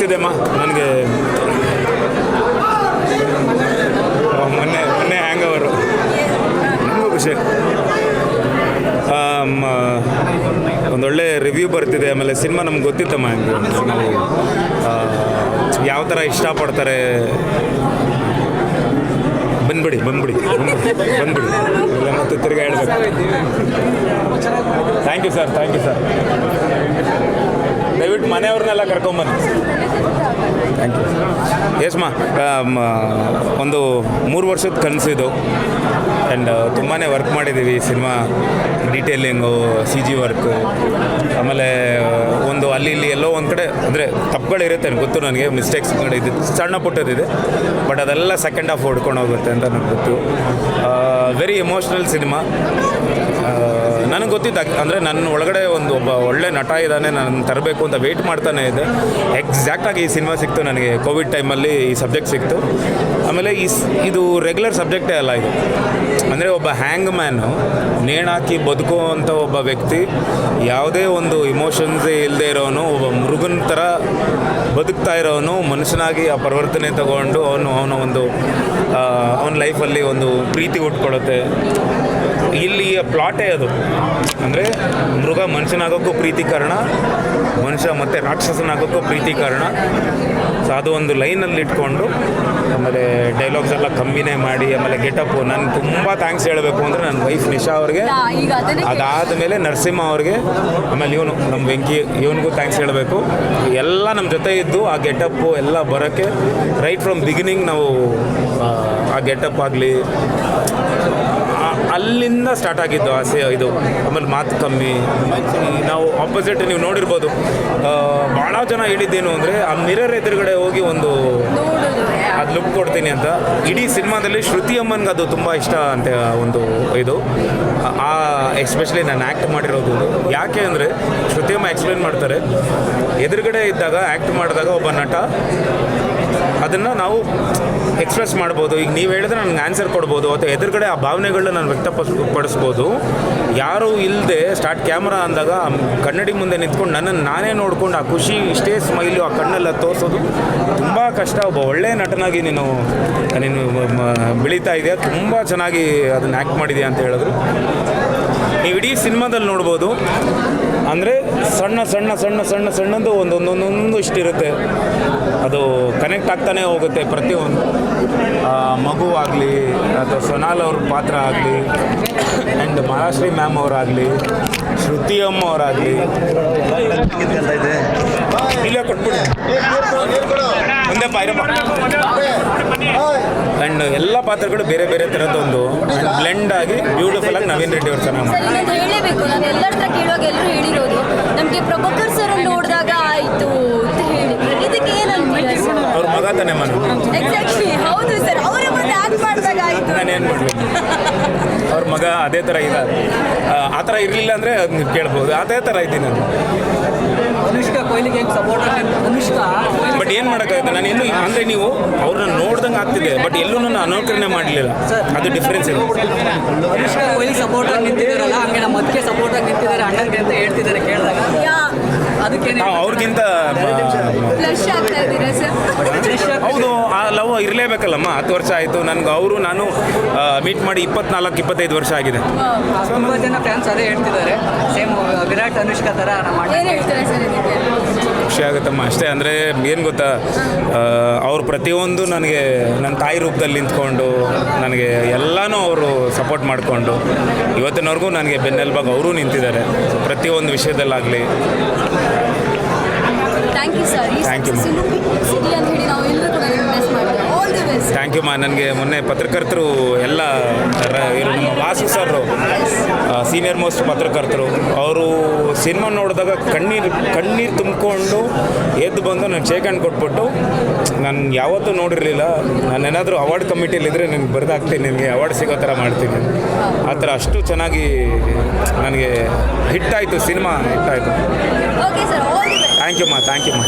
ಆಗ್ತಿದೆಮ್ಮ ನನಗೆ ಮೊನ್ನೆ ಮೊನ್ನೆ ಹ್ಯಾಂಗ್ ಅವರು ನನಗೂ ಖುಷಿ ಒಂದೊಳ್ಳೆ ರಿವ್ಯೂ ಬರ್ತಿದೆ. ಆಮೇಲೆ ಸಿನಿಮಾ ನಮ್ಗೆ ಗೊತ್ತಿತ್ತಮ್ಮ ಹ್ಯಾಂಗೆ ಯಾವ ಥರ ಇಷ್ಟಪಡ್ತಾರೆ? ಬಂದ್ಬಿಡಿ ಬಂದ್ಬಿಡಿ. ಬಂದ್ಬಿಡಿ. ಇಲ್ಲ ಮತ್ತೆ ತಿರ್ಗಾ ಹೇಳ್ಬೇಕು. Thank you sir thank you sir ದಯವಿಟ್ಟು ಮನೆಯವ್ರನ್ನೆಲ್ಲ ಕರ್ಕೊಂಬನ್ನಿ. ಥ್ಯಾಂಕ್ ಯು ಯಶ್ಮಾ ಒಂದು ಮೂರು ವರ್ಷದ ಕನಸಿದು. ಆ್ಯಂಡ್ ತುಂಬಾ ವರ್ಕ್ ಮಾಡಿದ್ದೀವಿ cinema detailing C G work ಆಮೇಲೆ ಒಂದು ಅಲ್ಲಿ ಇಲ್ಲಿ ಎಲ್ಲೋ ಒಂದು ಕಡೆ, ಅಂದರೆ ತಪ್ಪುಗಳಿರುತ್ತೆ ಗೊತ್ತು ನನಗೆ ಮಿಸ್ಟೇಕ್ಸ್ ಇದು ಸಣ್ಣ ಪುಟ್ಟದಿದೆ. ಬಟ್ ಅದೆಲ್ಲ ಸೆಕೆಂಡ್ ಹಾಫ್ ಹೊಡ್ಕೊಂಡು ಹೋಗುತ್ತೆ ಅಂತ ನನಗೆ ಗೊತ್ತು. ವೆರಿ ಎಮೋಷ್ನಲ್ ಸಿನಿಮಾ ನನಗೆ ಗೊತ್ತಿದ್ದ, ಅಂದರೆ ನನ್ನ ಒಳಗಡೆ ಒಂದು ಒಬ್ಬ ಒಳ್ಳೆ ನಟ ಇದ್ದಾನೆ ನಾನು ತರಬೇಕು ಅಂತ ವೆಯ್ಟ್ ಮಾಡ್ತಾನೆ ಇದೆ ಎಕ್ಸಾಕ್ಟಾಗಿ ಈ ಸಿನಿಮಾ ಸಿಕ್ತು ನನಗೆ. ಕೋವಿಡ್ ಟೈಮಲ್ಲಿ ಈ ಸಬ್ಜೆಕ್ಟ್ ಸಿಕ್ತು. ಆಮೇಲೆ ಈ ಇದು ರೆಗ್ಯುಲರ್ ಸಬ್ಜೆಕ್ಟೇ ಅಲ್ಲ ಇದು. ಅಂದರೆ ಒಬ್ಬ ಹ್ಯಾಂಗ್ ಮ್ಯಾನು ನೇಣಾಕಿ ಬದುಕುವಂಥ ಒಬ್ಬ ವ್ಯಕ್ತಿ, ಯಾವುದೇ ಒಂದು ಇಮೋಷನ್ಸೇ ಇಲ್ಲದೆ ಇರೋನು, ಒಬ್ಬ ಮೃಗನ ಥರ ಬದುಕ್ತಾ ಇರೋನು, ಮನುಷ್ಯನಾಗಿ ಆ ಪರಿವರ್ತನೆ ತಗೊಂಡು ಅವನು, ಅವನ ಒಂದು ಅವನ ಲೈಫಲ್ಲಿ ಒಂದು ಪ್ರೀತಿ ಉಟ್ಕೊಳ್ಳುತ್ತೆ. ಇಲ್ಲಿ ಪ್ಲಾಟೇ ಅದು. ಅಂದರೆ ಮೃಗ ಮನುಷ್ಯನಾಗೋಕ್ಕೂ ಪ್ರೀತಿ ಕಾರಣ ಮನುಷ್ಯ ಮತ್ತು ರಾಕ್ಷಸನಾಗೋಕ್ಕೂ ಪ್ರೀತಿ ಕಾರಣ. ಸೊ ಅದು ಒಂದು ಲೈನಲ್ಲಿ ಇಟ್ಕೊಂಡು ಆಮೇಲೆ ಡೈಲಾಗ್ಸ್ ಎಲ್ಲ ಕಮ್ಮಿನೇ ಮಾಡಿ ಆಮೇಲೆ ಗೆಟಪ್ಪು ನಾನು ತುಂಬ ಥ್ಯಾಂಕ್ಸ್ ಹೇಳಬೇಕು ಅಂದರೆ ನನ್ನ ವೈಫ್ ನಿಶಾ ಅವ್ರಿಗೆ. ಅದಾದ ಮೇಲೆ ನರಸಿಂಹ ಅವ್ರಿಗೆ ಆಮೇಲೆ ಇವನು ನಮ್ಮ ವೆಂಕಿ ಇವನಿಗೂ ಥ್ಯಾಂಕ್ಸ್ ಹೇಳಬೇಕು. ಎಲ್ಲ ನಮ್ಮ ಜೊತೆ ಇದ್ದು ಆ ಗೆಟಪ್ಪು ಎಲ್ಲ ಬರೋಕ್ಕೆ ರೈಟ್ ಫ್ರಮ್ ಬಿಗಿನಿಂಗ್ ನಾವು ಆ ಗೆಟಪ್ ಆಗಲಿ ಅಲ್ಲಿಂದ ಸ್ಟಾರ್ಟ್ ಆಗಿದ್ದು ಆಸೆ, ಇದು ಆಮೇಲೆ ಮಾತು ಕಮ್ಮಿ. ನಾವು ಆಪೋಸಿಟ್ ನೀವು ನೋಡಿರ್ಬೋದು. ಭಾಳ ಜನ ಹೇಳಿದ್ದೇನು ಅಂದರೆ, ಆ ಮಿರರ್ ಎದುರುಗಡೆ ಹೋಗಿ ಒಂದು ಅದು ಲುಕ್ ಕೊಡ್ತೀನಿ ಅಂತ. ಇಡೀ ಸಿನಿಮಾದಲ್ಲಿ ಶ್ರುತಿ ಅಮ್ಮನ್ಗೆ ಅದು ತುಂಬ ಇಷ್ಟ ಅಂತ ಒಂದು ಇದು. ಆ ಎಸ್ಪೆಷಲಿ ನಾನು ಆ್ಯಕ್ಟ್ ಮಾಡಿರೋದು ಯಾಕೆ ಅಂದರೆ, ಶ್ರುತಿ ಅಮ್ಮ ಎಕ್ಸ್ಪ್ಲೇನ್ ಮಾಡ್ತಾರೆ. ಎದುರುಗಡೆ ಇದ್ದಾಗ ಆ್ಯಕ್ಟ್ ಮಾಡಿದಾಗ ಒಬ್ಬ ನಟ ಅದನ್ನು ನಾವು ಎಕ್ಸ್ಪ್ರೆಸ್ ಮಾಡ್ಬೋದು. ಈಗ ನೀವು ಹೇಳಿದ್ರೆ ನನಗೆ ಆನ್ಸರ್ ಕೊಡ್ಬೋದು. ಅಥವಾ ಎದುರುಗಡೆ ಆ ಭಾವನೆಗಳನ್ನ ನಾನು ವ್ಯಕ್ತಪಡಿಸ್ ಪಡಿಸ್ಬೋದು ಯಾರೂ ಇಲ್ಲದೆ ಸ್ಟಾರ್ಟ್ ಕ್ಯಾಮ್ರಾ ಅಂದಾಗ ಕನ್ನಡಿ ಮುಂದೆ ನಿಂತ್ಕೊಂಡು ನನ್ನನ್ನು ನಾನೇ ನೋಡ್ಕೊಂಡು ಆ ಖುಷಿ, ಇಷ್ಟೇ ಸ್ಮೈಲು ಆ ಕಣ್ಣೆಲ್ಲ ತೋರಿಸೋದು ತುಂಬ ಕಷ್ಟ. ಒಬ್ಬ ಒಳ್ಳೆಯ ನಟನಾಗಿ ನೀನು ನೀನು ಬೆಳೀತಾ ಇದೆಯಾ? ತುಂಬ ಚೆನ್ನಾಗಿ ಅದನ್ನು ಆ್ಯಕ್ಟ್ ಮಾಡಿದೆಯಾ ಅಂತ ಹೇಳಿದ್ರು. ನೀವು ಇಡೀ ಸಿನಿಮಾದಲ್ಲಿ ನೋಡ್ಬೋದು. ಅಂದರೆ ಸಣ್ಣ ಸಣ್ಣ ಸಣ್ಣ ಸಣ್ಣ ಸಣ್ಣದು ಒಂದೊಂದೊಂದೊಂದು ಇಷ್ಟಿರುತ್ತೆ ಅದು ಕನೆಕ್ಟ್ ಆಗ್ತಾನೆ ಹೋಗುತ್ತೆ ಪ್ರತಿಯೊಂದು. ಮಗು ಆಗಲಿ, ಅಥವಾ ಸೊನಾಲ್ ಅವ್ರ ಪಾತ್ರ ಆಗಲಿ ಆ್ಯಂಡ್ ಮಹಾಶ್ರೀ ಮ್ಯಾಮ್ ಅವರಾಗಲಿ ಶ್ರುತಿ ಅಮ್ಮ ಅವರಾಗಲಿ. ಇಲ್ಲೇ ಕೊಟ್ಬಿಡಿ. ಮುಂದೆ ಆ್ಯಂಡ್ ಎಲ್ಲ ಪಾತ್ರಗಳು ಬೇರೆ ಬೇರೆ ಥರದ್ದೊಂದು ಬ್ಲೆಂಡ್ ಆಗಿ ಬ್ಯೂಟಿಫುಲ್ ಆಗಿ ನವೀನ್ ರೆಡ್ಡಿ ಅವ್ರು ಚೆನ್ನಾಗಿ ಸರ್ ಇನ್ನೊಂದು ಹೇಳಲೇಬೇಕು ನಾನು ಎಲ್ಲರ ಹತ್ರ ಕೇಳುವಾಗ ಎಲ್ಲರೂ ಹೇಳಿರೋದು ನಮಗೆ ಪ್ರಭಾಕರ್ ಸರ್ ನೋಡಿದಾಗ ಆಯಿತು ಅಂತ ಹೇಳಿ ಇದಕ್ಕೆ ಏನಂತೀರಾ ಸರ್ ಅವ್ರ ಮಗ ತಾನೇ ಮನ ಎಕ್ಸಾಕ್ಟ್ಲಿ ಹೌದು ಸರ್ ಅವರ ಮುಂದೆ ಆಕ್ಟ್ ಮಾಡಿದಾಗ ಆಯಿತು ನಾನೇನು ಮಾಡಬೇಕು ಅವ್ರ ಮಗ ಅದೇ ಥರ ಇದೆ. ಆ ಥರ ಇರಲಿಲ್ಲ ಅಂದರೆ ನೀವು ಕೇಳ್ಬೋದು. ಅದೇ ಥರ ಇದ್ದೀನಿ ನಾನು. ಅನುಷ್ಕಾ ಕೊಹ್ಲಿಗೆ ಸಪೋರ್ಟ್ ಅನುಷ್ಕಾ ಬಟ್ ಏನು ಮಾಡೋಕ್ಕಾಗುತ್ತೆ? ನಾನು ಇನ್ನೂ ಅಂದರೆ ನೀವು ಅವ್ರನ್ನ ಆಗ್ತಿದೆ ಬಟ್ ಎಲ್ಲೂ ನಾನು ಅನುಕರಣೆ ಮಾಡಲಿಲ್ಲ. ಅದು ಡಿಫ್ರೆನ್ಸ್ ಇದೆ ಅನುಷ್ಕಾ ಕೊಹ್ಲಿ ಸಪೋರ್ಟ್ ಆಗಿ ನಿಂತಿದ್ದಾರಲ್ಲ ಹಂಗೆ ನಮ್ಮ ಅದಕ್ಕೆ ಸಪೋರ್ಟ್ ಆಗಿ ನಿಂತಿದ್ದಾರೆ ಅಣ್ಣನ್ಗೆ ಅಂತ ಹೇಳ್ತಿದ್ದಾರೆ ಕೇಳಿದಾಗ. ಯಾ ಅದಕ್ಕೆ ನಾವು ಅವ್ರಿಗಿಂತ ಫ್ಲಶ್ ಆಗ್ತಾ ಇದ್ದೀರಾ ಸರ್? ಹೌದು ಆ ಲವ್ ಇರಲೇಬೇಕಲ್ಲಮ್ಮ ಹತ್ತು ವರ್ಷ ಆಯಿತು ನನಗೆ ಅವರು ನಾನು ಮೀಟ್ ಮಾಡಿ ಇಪ್ಪತ್ನಾಲ್ಕು ಇಪ್ಪತ್ತೈದು ವರ್ಷ ಆಗಿದೆ. ತುಂಬಾ ಜನ ಫ್ಯಾನ್ಸ್ ಅದೇ ಹೇಳ್ತಿದ್ದಾರೆ. ಸೇಮ್ ವಿರಾಟ್ ಅನುಷ್ಕಾ ಥರ ನಮ್ಮ ಅಣ್ಣ ಹೇಳ್ತೀರಾ ಸರ್ ಖುಷಿ ಆಗುತ್ತಮ್ಮ ಅಷ್ಟೇ ಅಂದರೆ ಏನು ಗೊತ್ತಾ ಅವ್ರು ಪ್ರತಿಯೊಂದು ನನಗೆ ನನ್ನ ತಾಯಿ ರೂಪದಲ್ಲಿ ನಿಂತ್ಕೊಂಡು ನನಗೆ ಎಲ್ಲನೂ ಅವರು ಸಪೋರ್ಟ್ ಮಾಡಿಕೊಂಡು ಇವತ್ತಿನವರೆಗೂ ನನಗೆ ಬೆನ್ನೆಲುಬಾಗಿ ಅವರು ನಿಂತಿದ್ದಾರೆ. ಪ್ರತಿಯೊಂದು ವಿಷಯದಲ್ಲಾಗಲಿ. ಥ್ಯಾಂಕ್ ಯು ಸರ್ ಈ Thank ಥ್ಯಾಂಕ್ ಯು ಮಾ ನನಗೆ ಮೊನ್ನೆ ಪತ್ರಕರ್ತರು ಎಲ್ಲ ಇವರು ನಮ್ಮ ವಾಸು ಸರ್ ಸೀನಿಯರ್ ಮೋಸ್ಟ್ ಪತ್ರಕರ್ತರು ಅವರು ಸಿನಿಮಾ ನೋಡಿದಾಗ ಕಣ್ಣೀರು ಕಣ್ಣೀರು ತುಂಬಿಕೊಂಡು ಎದ್ದು ಬಂದು ನಾನು ಶೇಕ್ ಹ್ಯಾಂಡ್ ಕೊಟ್ಬಿಟ್ಟು ನಾನು ಯಾವತ್ತೂ ನೋಡಿರಲಿಲ್ಲ. ನಾನು ಏನಾದರೂ ಅವಾರ್ಡ್ ಕಮಿಟಿಯಲ್ಲಿದ್ದರೆ ನನಗೆ ಬರೆದಾಗ್ತೀನಿ ನಿಮಗೆ ಅವಾರ್ಡ್ ಸಿಗೋ ಥರ ಮಾಡ್ತೀನಿ. ಆ ಥರ ಅಷ್ಟು ಚೆನ್ನಾಗಿ ನನಗೆ ಹಿಟ್ಟಾಯಿತು ಸಿನಿಮಾ ಹಿಟ್ಟಾಯಿತು ಥ್ಯಾಂಕ್ ಯು ಮಾ ಥ್ಯಾಂಕ್ ಯು ಮಾ.